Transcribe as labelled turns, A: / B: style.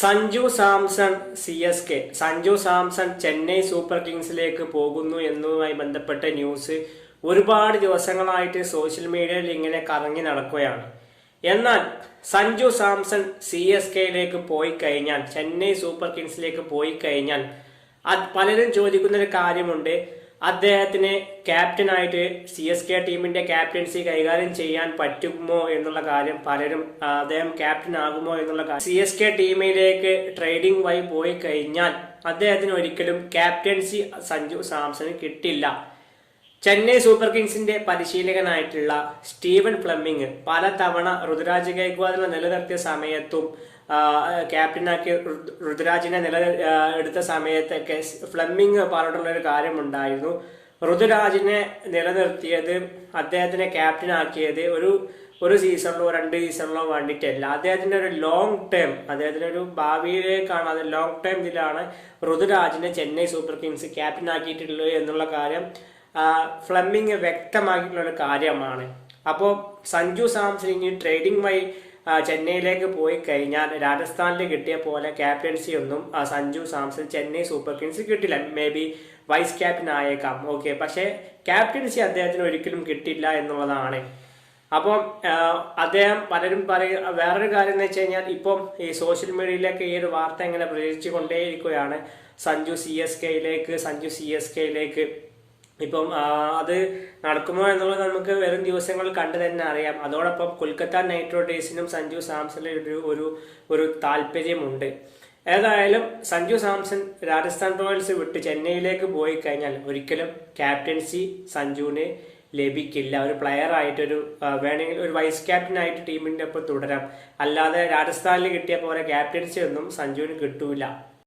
A: Sanju Samson C S K Sanju Samson Chennai super കിങ്സിലേക്ക് പോകുന്നു എന്നതുമായി ബന്ധപ്പെട്ട ന്യൂസ് ഒരുപാട് ദിവസങ്ങളായിട്ട് സോഷ്യൽ മീഡിയയിൽ ഇങ്ങനെ കറങ്ങി നടക്കുകയാണ്. എന്നാൽ സഞ്ജു സാംസൺ സി എസ് കെയിലേക്ക് പോയി കഴിഞ്ഞാൽ ചെന്നൈ സൂപ്പർ കിങ്സിലേക്ക് പോയി കഴിഞ്ഞാൽ പലരും ചോദിക്കുന്ന ഒരു കാര്യമുണ്ട് അദ്ദേഹത്തിന് ക്യാപ്റ്റനായിട്ട് സി എസ് കെ ടീമിന്റെ ക്യാപ്റ്റൻസി കൈകാര്യം ചെയ്യാൻ പറ്റുമോ എന്നുള്ള കാര്യം പലരും അദ്ദേഹം ക്യാപ്റ്റൻ ആകുമോ എന്നുള്ള കാര്യം. സി എസ് കെ ടീമിലേക്ക് ട്രേഡിംഗ് വഴി പോയി കഴിഞ്ഞാൽ അദ്ദേഹത്തിന് ഒരിക്കലും ക്യാപ്റ്റൻസി സഞ്ജു സാംസണ് കിട്ടില്ല. ചെന്നൈ സൂപ്പർ കിങ്സിന്റെ പരിശീലകനായിട്ടുള്ള സ്റ്റീവൻ ഫ്ലമ്മിങ് പലതവണ ഋതുരാജ് ഗൈക്വാദിനെ നിലനിർത്തിയ സമയത്തും ക്യാപ്റ്റനാക്കി ഋതുരാജിനെ നില എടുത്ത സമയത്തൊക്കെ ഫ്ലമ്മിങ് പറഞ്ഞിട്ടുള്ള ഒരു കാര്യമുണ്ടായിരുന്നു. ഋതുരാജിനെ നിലനിർത്തിയത് അദ്ദേഹത്തിനെ ക്യാപ്റ്റനാക്കിയത് ഒരു ഒരു സീസണിലോ രണ്ട് സീസണിലോ വേണ്ടിയിട്ടല്ല. അദ്ദേഹത്തിന്റെ ഒരു ലോങ് ടേം അദ്ദേഹത്തിന്റെ ഒരു ഭാവിയിലേക്കാണ് അത് ലോങ് ടേം ഇതിലാണ് ഋതുരാജിനെ ചെന്നൈ സൂപ്പർ കിങ്സ് ക്യാപ്റ്റനാക്കിയിട്ടുള്ളത് എന്നുള്ള കാര്യം ഫ്ലമ്മിങ് വ്യക്തമാക്കിയിട്ടുള്ള ഒരു കാര്യമാണ്. അപ്പോൾ സഞ്ജു സാംസൺ ഇനി ട്രേഡിംഗ് വഴി ചെന്നൈയിലേക്ക് പോയി കഴിഞ്ഞാൽ രാജസ്ഥാനിൽ കിട്ടിയ പോലെ ക്യാപ്റ്റൻസി ഒന്നും സഞ്ജു സാംസൺ ചെന്നൈ സൂപ്പർ കിങ്സ് കിട്ടില്ല. മേ ബി വൈസ് ക്യാപ്റ്റൻ ആയേക്കാം. ഓക്കെ പക്ഷേ ക്യാപ്റ്റൻസി അദ്ദേഹത്തിന് ഒരിക്കലും കിട്ടില്ല എന്നുള്ളതാണ്. അപ്പം അദ്ദേഹം പലരും പറയ വേറൊരു കാര്യം എന്ന് വെച്ച് കഴിഞ്ഞാൽ ഇപ്പം ഈ സോഷ്യൽ മീഡിയയിലൊക്കെ ഈ ഒരു വാർത്ത ഇങ്ങനെ പ്രചരിച്ചു കൊണ്ടേയിരിക്കുകയാണ് സഞ്ജു സി എസ് കെയിലേക്ക് സഞ്ജു സി എസ് കെയിലേക്ക് ഇപ്പം അത് നടക്കുമോ എന്നുള്ളത് നമുക്ക് വരും ദിവസങ്ങളിൽ കണ്ടു തന്നെ അറിയാം. അതോടൊപ്പം കൊൽക്കത്ത നൈറ്റ് റൈഡേഴ്സിനും സഞ്ജു സാംസണിൽ ഒരു ഒരു ഒരു താല്പര്യമുണ്ട്. ഏതായാലും സഞ്ജു സാംസൺ രാജസ്ഥാൻ റോയൽസ് വിട്ട് ചെന്നൈയിലേക്ക് പോയി കഴിഞ്ഞാൽ ഒരിക്കലും ക്യാപ്റ്റൻസി സഞ്ജുവിന് ലഭിക്കില്ല. ഒരു പ്ലെയർ ആയിട്ട് ഒരു വേണമെങ്കിൽ ഒരു വൈസ് ക്യാപ്റ്റൻ ആയിട്ട് ടീമിന്റെ ഒപ്പം തുടരാം. അല്ലാതെ രാജസ്ഥാനിൽ കിട്ടിയ പോലെ ക്യാപ്റ്റൻസി ഒന്നും സഞ്ജുവിന് കിട്ടൂല.